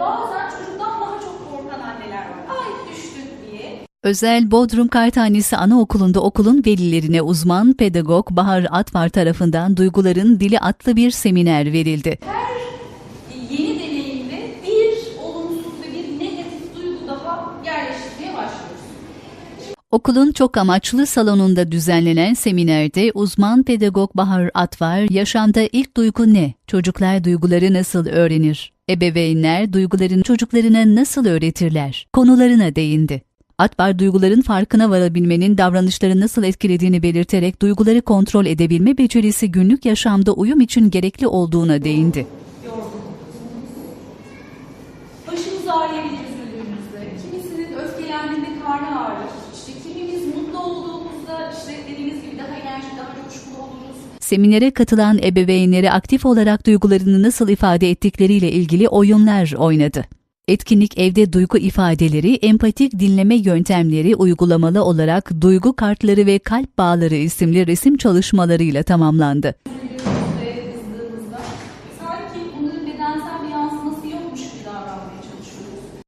bazen çocuktan daha çok korkan anneler var. Ay düştük diye. Özel Bodrum Kartanesi Anaokulu'nda okulun velilerine uzman pedagog Bahar Atvar tarafından Duyguların Dili adlı bir seminer verildi. Her yeni deneyimde bir olumsuz ve bir negatif duygu daha yerleştirmeye başlıyoruz. Okulun çok amaçlı salonunda düzenlenen seminerde uzman pedagog Bahar Atvar, yaşamda ilk duygu ne? Çocuklar duyguları nasıl öğrenir? Ebeveynler duyguların çocuklarına nasıl öğretirler? Konularına değindi. Atvar duyguların farkına varabilmenin davranışları nasıl etkilediğini belirterek duyguları kontrol edebilme becerisi günlük yaşamda uyum için gerekli olduğuna değindi. Başımız ağrıyabilir Seminere katılan ebeveynleri aktif olarak duygularını nasıl ifade ettikleriyle ilgili oyunlar oynadı. Etkinlik evde duygu ifadeleri, empatik dinleme yöntemleri uygulamalı olarak duygu kartları ve kalp bağları isimli resim çalışmalarıyla tamamlandı.